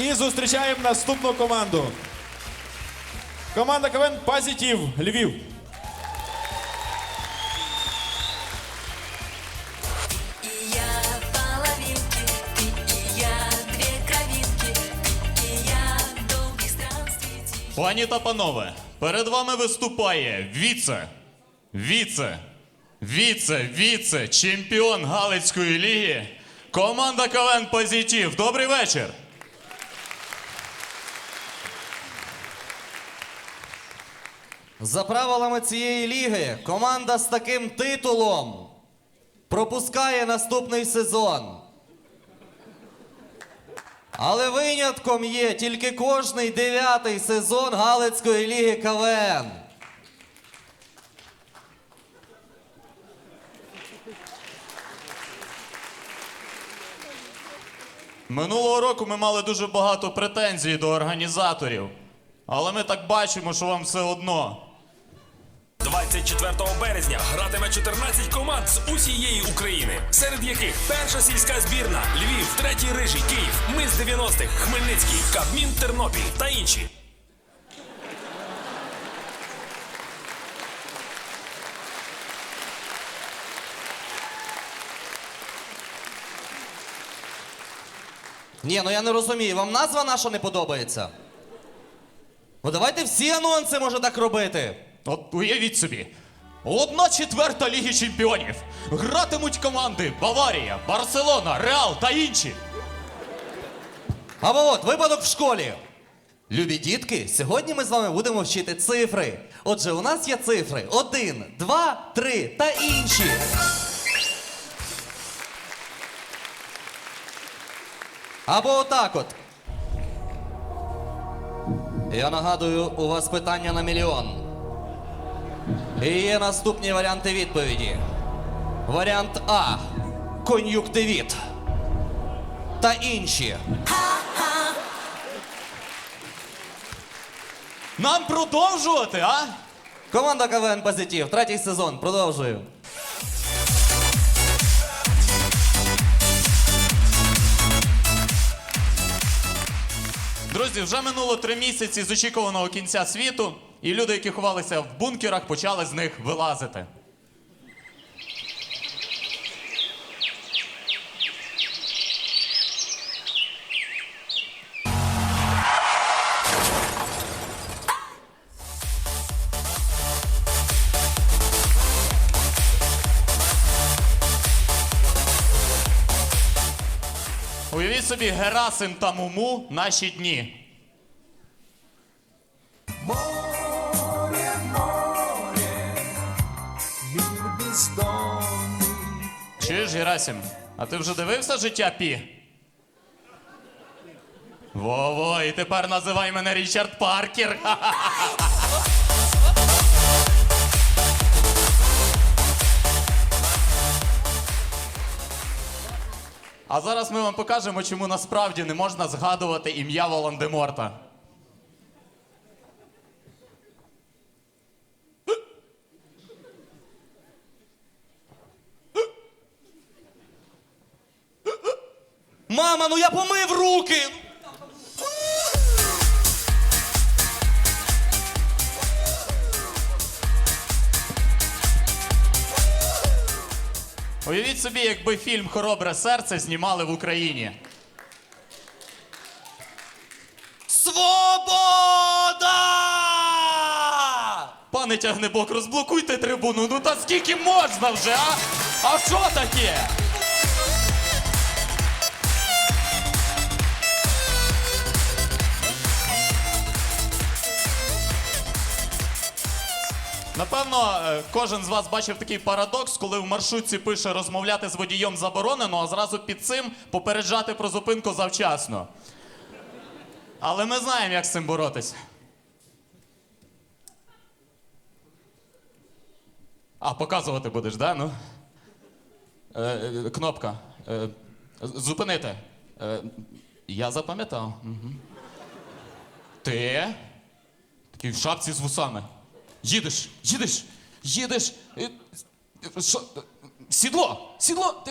І зустрічаємо наступну команду. Команда КВН Позитив Львів. Пані та панове, перед вами виступає віце, віце, віце, віце, чемпіон Галицької ліги. Команда КВН Позитив. Добрий вечір. За правилами цієї ліги команда з таким титулом пропускає наступний сезон. Але винятком є тільки кожний дев'ятий сезон Галицької ліги КВН. Минулого року ми мали дуже багато претензій до організаторів. Але ми так бачимо, що вам все одно. 24 березня гратиме 14 команд з усієї України, серед яких перша сільська збірна, Львів, третій рижий, Київ, ми з 90-х, Хмельницький, Кабмін, Тернопіль та інші. Ні, ну я не розумію, вам назва наша не подобається? Ну давайте всі анонси може так робити. От уявіть собі. Одна четверта Ліги Чемпіонів. Гратимуть команди Баварія, Барселона, Реал та інші. Або от випадок в школі. Любі дітки, сьогодні ми з вами будемо вчити цифри. Отже, у нас є цифри: один, два, три та інші. Або отак от. Я нагадую, у вас питання на мільйон. І є наступні варіанти відповіді. Варіант А. Кон'юктивіт. Та інші. Нам продовжувати, а? Команда КВН Позитив, третій сезон. Продовжую. Друзі, вже минуло три місяці з очікуваного кінця світу, і люди, які ховалися в бункерах, почали з них вилазити. Уявіть собі, Герасим та Муму наші дні. Чуєш, Герасим, а ти вже дивився життя Пі? Во-во, і тепер називай мене Річард Паркер. А зараз ми вам покажемо, чому насправді не можна згадувати ім'я Волан-де-Морта. Мама, ну я помив руки! Уявіть собі, якби фільм Хоробре серце знімали в Україні. Свобода! Пане тягнебок, розблокуйте трибуну. Ну та скільки можна вже, а? А що таке? Напевно, е, кожен з вас бачив такий парадокс, коли в маршрутці пише розмовляти з водієм заборонено, а зразу під цим попереджати про зупинку завчасно. Але ми знаємо, як з цим боротись. А, показувати будеш, да? Ну? Е, е, кнопка. Е, зупинити. Е, я запам'ятав. Угу. Ти. Такий в шапці з вусами. Їдеш, їдеш, їдеш. Е, Сідло! Сідло!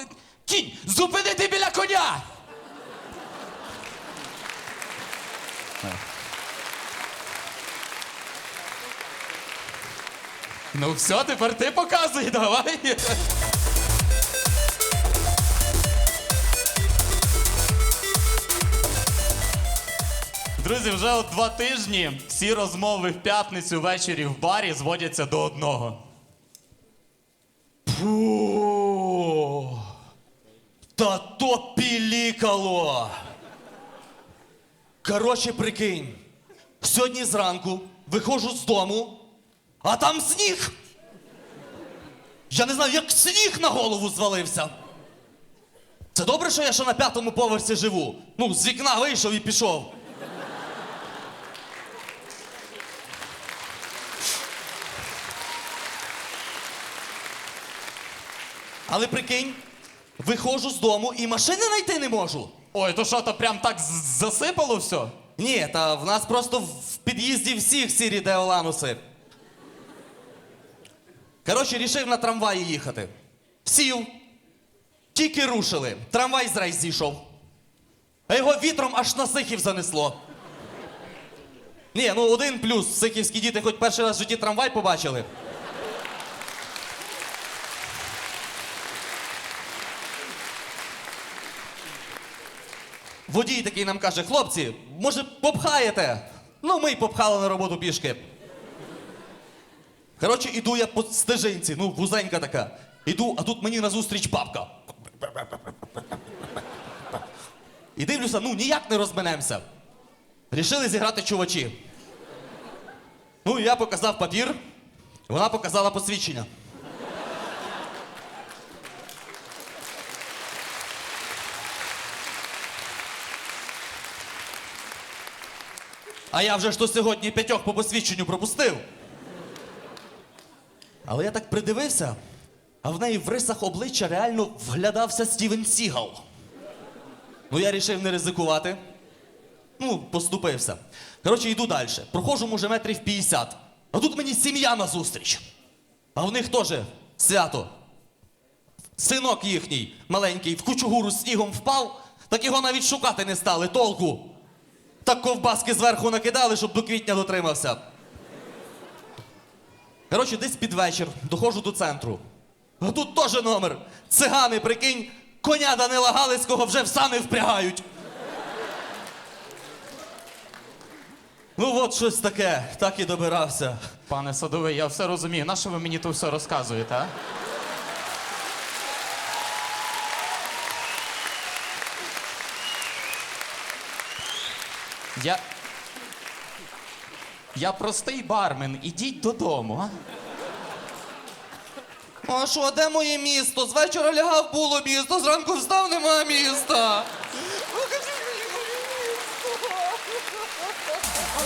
Кінь! Зупинити біля коня! Ну все, тепер ти показуй, давай. Друзі, вже от два тижні всі розмови в п'ятницю ввечері в барі зводяться до одного. Фу. Та то пілікало. Коротше, прикинь. Сьогодні зранку виходжу з дому, а там сніг. Я не знаю, як сніг на голову звалився. Це добре, що я ще на п'ятому поверсі живу. Ну, з вікна вийшов і пішов. Але прикинь, виходжу з дому і машини знайти не можу. Ой, то що, то прям так з- засипало все? Ні, та в нас просто в під'їзді всіх сірі деолануси. Коротше, рішив на трамваї їхати. Сів. Тільки рушили. Трамвай з рейс зійшов. А його вітром аж на сихів занесло. Ні, ну один плюс. Сихівські діти хоч перший раз в житті трамвай побачили. Водій такий нам каже: хлопці, може, попхаєте? Ну, ми й попхали на роботу пішки. Коротше, іду я по стежинці, ну, вузенька така. Іду, а тут мені назустріч бабка. І дивлюся, ну ніяк не розминемося. Рішили зіграти чувачі. Ну, я показав папір, вона показала посвідчення. А я вже ж то сьогодні п'ятьох по посвідченню пропустив. Але я так придивився, а в неї в рисах обличчя реально вглядався Стівен Сігал. Ну, я рішив не ризикувати. Ну, поступився. Коротше, йду далі. Проходжу, може, метрів 50. А тут мені сім'я назустріч. А в них теж свято. Синок їхній маленький в кучугуру снігом впав, так його навіть шукати не стали, толку. Так ковбаски зверху накидали, щоб до квітня дотримався. Коротше, десь під вечір доходжу до центру. А тут теж номер. Цигани, прикинь, коня Данила Галицького вже в сани впрягають. Ну, от щось таке, так і добирався. Пане садовий, я все розумію. На що ви мені то все розказуєте, а? Я. Я простий бармен, ідіть додому, а? А що, де моє місто? З вечора лягав було місто, зранку встав, нема міста.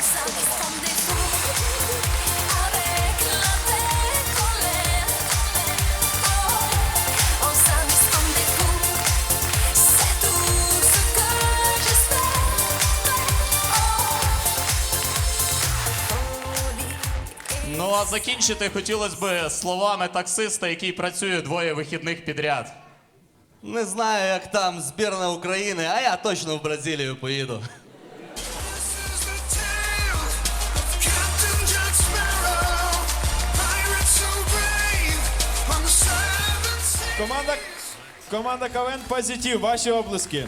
Sein des rendez-vous Ну а закінчити хотілося б словами таксиста, який працює двоє вихідних підряд. Не знаю, як там збірна України, а я точно в Бразилію поїду. Команда, команда КВН Позитив, ваші облиски.